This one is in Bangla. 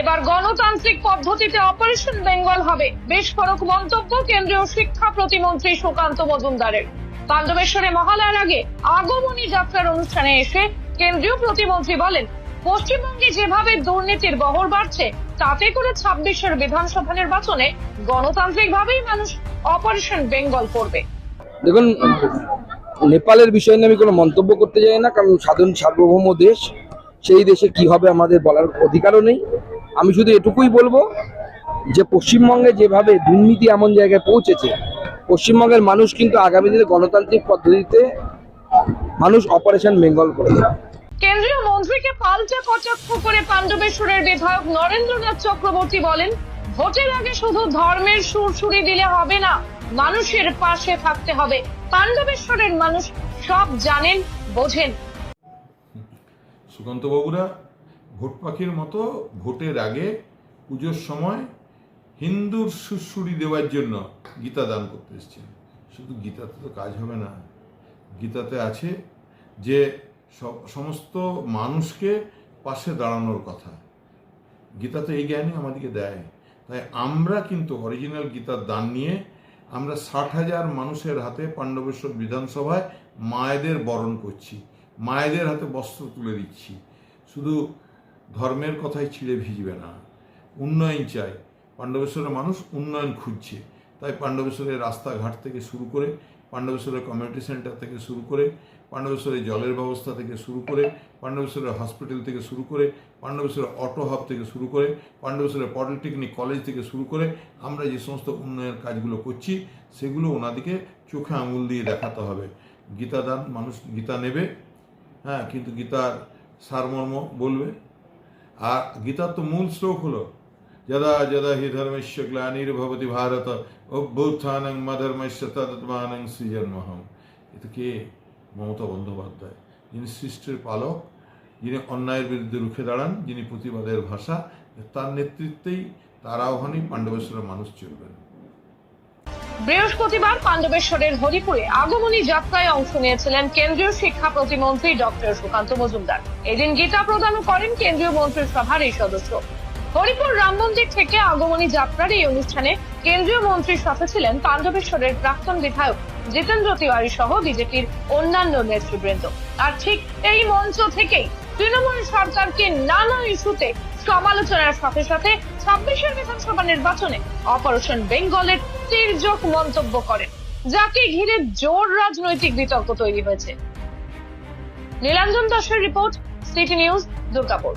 এবার গণতান্ত্রিক পদ্ধতিতে অপারেশন বেঙ্গল হবে। বেশ বিস্ফোরক মন্তব্য কেন্দ্রীয় শিক্ষা প্রতিমন্ত্রী সুকান্ত মজুমদারের। পাণ্ডবেশ্বরে মহালয়ার আগে আগমনী যাত্রার অনুষ্ঠানে এসে কেন্দ্রীয় প্রতিমন্ত্রী বলেন, পশ্চিমবঙ্গে যেভাবে দুর্নীতির বহর বাড়ছে, তাতে করে ছাব্বিশের বিধানসভা নির্বাচনে গণতান্ত্রিক ভাবেই মানুষ অপারেশন বেঙ্গল করবে। দেখুন, নেপালের বিষয় নিয়ে আমি কোনো মন্তব্য করতে চাই না, কারণ সাধারণ সার্বভৌম দেশ, সেই দেশে কি হবে আমাদের বলার অধিকারও নেই। আমি শুধু এটুকুই বলব যে পশ্চিমবঙ্গে যেভাবে দুর্নীতি এমন জায়গায় পৌঁছেছে পশ্চিমবঙ্গের মানুষ কিন্তু আগামী দিনে গণতান্ত্রিক পদ্ধতিতে মানুষ অপারেশন বেঙ্গল করবে। কেন্দ্রীয় মন্ত্রীকে পাল্টা কটাক্ষ করে পাণ্ডবেশ্বরের বিধায়ক নরেন্দ্রনাথ চক্রবর্তী বলেন ভোটের আগে শুধু ধর্মের সুরসুরি দিলে হবে না মানুষের পাশে থাকতে হবে। পাণ্ডবেশ্বরের মানুষ সব জানেন বোঝেন। সুকান্তবাবুরা ভোট পাখির মতো ভোটের আগে পুজোর সময় হিন্দুর সুশ্রুড়ি দেওয়ার জন্য গীতা দান করতে এসছেন। শুধু গীতাতে তো কাজ হবে না। গীতাতে আছে যে সমস্ত মানুষকে পাশে দাঁড়ানোর কথা। গীতাতে এই জ্ঞানই আমাদেরকে দেয়। তাই আমরা কিন্তু অরিজিনাল গীতার দান নিয়ে আমরা ষাট হাজার মানুষের হাতে পাণ্ডবেশ্বর বিধানসভায় মায়েদের বরণ করছি, মায়েদের হাতে বস্ত্র তুলে দিচ্ছি। শুধু ধর্মের কথাই ছিঁড়ে ভিজবে না। উন্নয়ন চাই। পাণ্ডবেশ্বরের মানুষ উন্নয়ন খুঁজছে। তাই পাণ্ডবেশ্বরের রাস্তাঘাট থেকে শুরু করে, পাণ্ডবেশ্বরের কমিউনিটি সেন্টার থেকে শুরু করে, পাণ্ডবেশ্বরের জলের ব্যবস্থা থেকে শুরু করে, পাণ্ডবেশ্বরের হসপিটাল থেকে শুরু করে, পাণ্ডবেশ্বরের অটো হাব থেকে শুরু করে, পাণ্ডবেশ্বরের পলিটেকনিক কলেজ থেকে শুরু করে আমরা যে সমস্ত উন্নয়নের কাজগুলো করছি, সেগুলো ওনাদিকে চোখে আঙুল দিয়ে দেখাতে হবে। গীতাদান মানুষ গীতা নেবে হ্যাঁ কিন্তু গীতার সারমর্ম বলবে আর গীতার তো মূল শ্লোক হলো। যদা যদা হি ধর্মস্য গ্লানির্ভবতি ভারত, অভ্যুত্থানং মধর্মস্য তদত্মানং সৃজন্মহম। এটা কে? মমতা বন্দ্যোপাধ্যায়, যিনি সৃষ্টির পালক, যিনি অন্যায়ের বিরুদ্ধে রুখে দাঁড়ান, যিনি প্রতিবাদের ভাষা, তার নেতৃত্বেই তার আহ্বানেই পাণ্ডবেশ্বরের মানুষ চলবেন। বৃহস্পতিবার পাণ্ডবেশ্বরের হরিপুরে আগমনী যাত্রায় অংশ নিয়েছিলেন কেন্দ্রীয় শিক্ষা প্রতিমন্ত্রী ডক্টর সুকান্ত মজুমদার। এদিন গীতা প্রদানও করেন কেন্দ্রীয় মন্ত্রিসভার এই সদস্য। হরিপুর রাম মন্দির থেকে আগমনী যাত্রার এই অনুষ্ঠানে কেন্দ্রীয় মন্ত্রীর সাথে ছিলেন পাণ্ডবেশ্বরের প্রাক্তন বিধায়ক জিতেন্দ্র তিওয়ারি সহ বিজেপির অন্যান্য নেতৃবৃন্দ। আর ঠিক এই মঞ্চ থেকেই তৃণমূল সরকারকে নানা ইস্যুতে সমালোচনার সাথে সাথে ছাব্বিশের বিধানসভা নির্বাচনে অপারেশন বেঙ্গলের তির্যক মন্তব্য করেন, যাকে ঘিরে জোর রাজনৈতিক বিতর্ক তৈরি হয়েছে। নীলাঞ্জন দাসের রিপোর্ট, সিটি নিউজ, দুর্গাপুর।